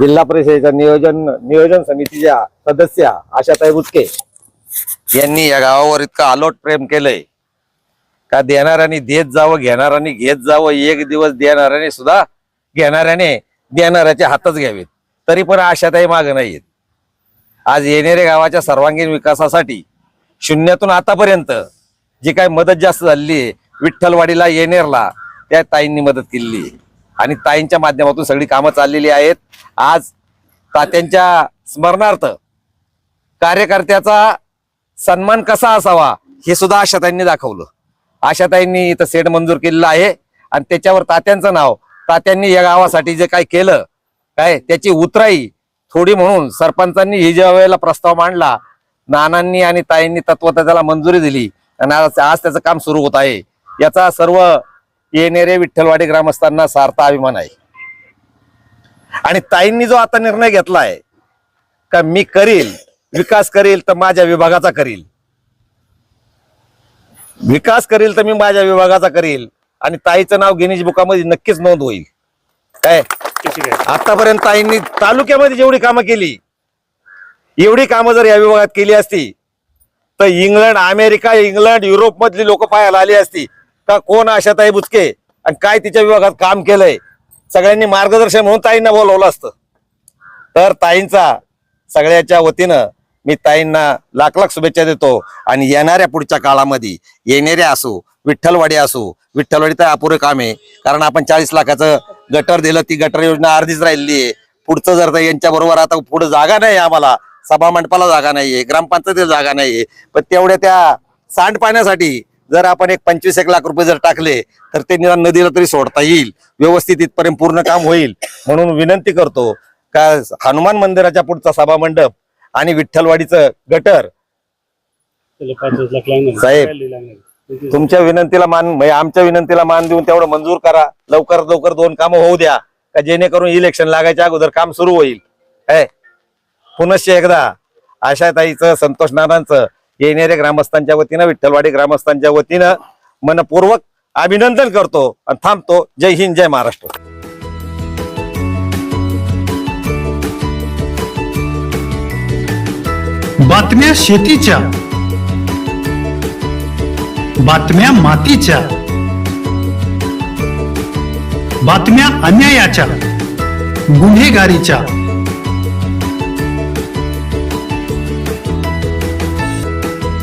जिल्हा परिषदेच्या नियोजन नियोजन समितीच्या सदस्य आशाताई बुचके यांनी या गावावर इतकं आलोट प्रेम केलंय. का देणाऱ्यांनी देत जावं घेणाऱ्याने घेत जावं एक दिवस देणाऱ्याने सुद्धा घेणाऱ्याने देणाऱ्याचे हातच घ्यावेत. तरी पण आशाताई मागं नाहीयेत. आज येणेरे गावाच्या सर्वांगीण विकासासाठी शून्यातून आतापर्यंत जी काय मदत जास्त झालेली आहे विठ्ठलवाडीला येणेरला त्या ताईंनी मदत केली आहे. आणि ताईंच्या माध्यमातून सगळी कामं चाललेली आहेत. आज तात्यांच्या स्मरणार्थ कार्यकर्त्याचा सन्मान कसा असावा हे सुद्धा आशाताईंनी दाखवलं. आशाताईंनी इथं सेट मंजूर केलेलं आहे. आणि त्याच्यावर तात्यांचं नाव तात्यांनी या गावासाठी जे काय केलं काय त्याची उतराई थोडी म्हणून सरपंचांनी ही ज्या वेळेला प्रस्ताव मांडला नानांनी आणि ताईंनी तत्वता त्याला मंजुरी दिली. आणि आज आज त्याचं काम सुरू होत आहे. याचा सर्व येणेरे विठ्ठलवाडी ग्रामस्थांना सार्थ अभिमान आहे. आणि ताईंनी जो आता निर्णय घेतला आहे का मी करील विकास करील तर माझ्या विभागाचा करील. विकास करील तर मी माझ्या विभागाचा करील. आणि ताईचं नाव गिनीज बुकामध्ये नक्कीच नोंद होईल. काय? आतापर्यंत ताईंनी तालुक्यामध्ये जेवढी कामं केली एवढी कामं जर या विभागात केली असती तर इंग्लंड अमेरिका इंग्लंड युरोप मधली लोक पाहायला आली असती का कोण आशाताई बुचके? आणि काय तिच्या विभागात काम केलंय? सगळ्यांनी मार्गदर्शन म्हणून ताईंना बोलवलं असतं. तर ताईंचा सगळ्याच्या वतीनं मी ताईंना लाख लाख शुभेच्छा देतो. आणि येणाऱ्या पुढच्या काळामध्ये येणाऱ्या असो विठ्ठलवाडी असो विठ्ठलवाडी तर अपुरे काम आहे. कारण आपण चाळीस लाखाचं गटर दिलं ती गटर योजना अर्धीच राहिली आहे. पुढचं जर यांच्या बरोबर आता पुढे जागा नाही आम्हाला. सभा मंडपाला जागा नाहीये ग्रामपंचायतीला जागा नाहीये पण तेवढ्या त्या सांडपाण्यासाठी जर आपण एक पंचवीस एक लाख रुपये जर टाकले तर ते निदान नदीला तरी सोडता येईल. व्यवस्थित इथपर्यंत पूर्ण काम होईल. म्हणून विनंती करतो का हनुमान मंदिराच्या पुढचा सभा मंडप आणि विठ्ठलवाडीचं गटर. साहेब, तुमच्या विनंतीला मान म्हणजे आमच्या विनंतीला मान देऊन तेवढं मंजूर करा. लवकर लवकर दोन कामं होऊ द्या. का जेणेकरून इलेक्शन लागायच्या अगोदर काम सुरू होईल. पुनश्च एकदा आशाताईचं संतोष नानांचं येणाऱ्या ग्रामस्थांच्या वतीनं विठ्ठलवाडी ग्रामस्थांच्या वतीनं मनपूर्वक अभिनंदन करतो आणि थांबतो. जय हिंद जय महाराष्ट्र. बातम्या शेतीच्या बातम्या मातीच्या बातम्या अन्यायाच्या गुन्हेगारीच्या.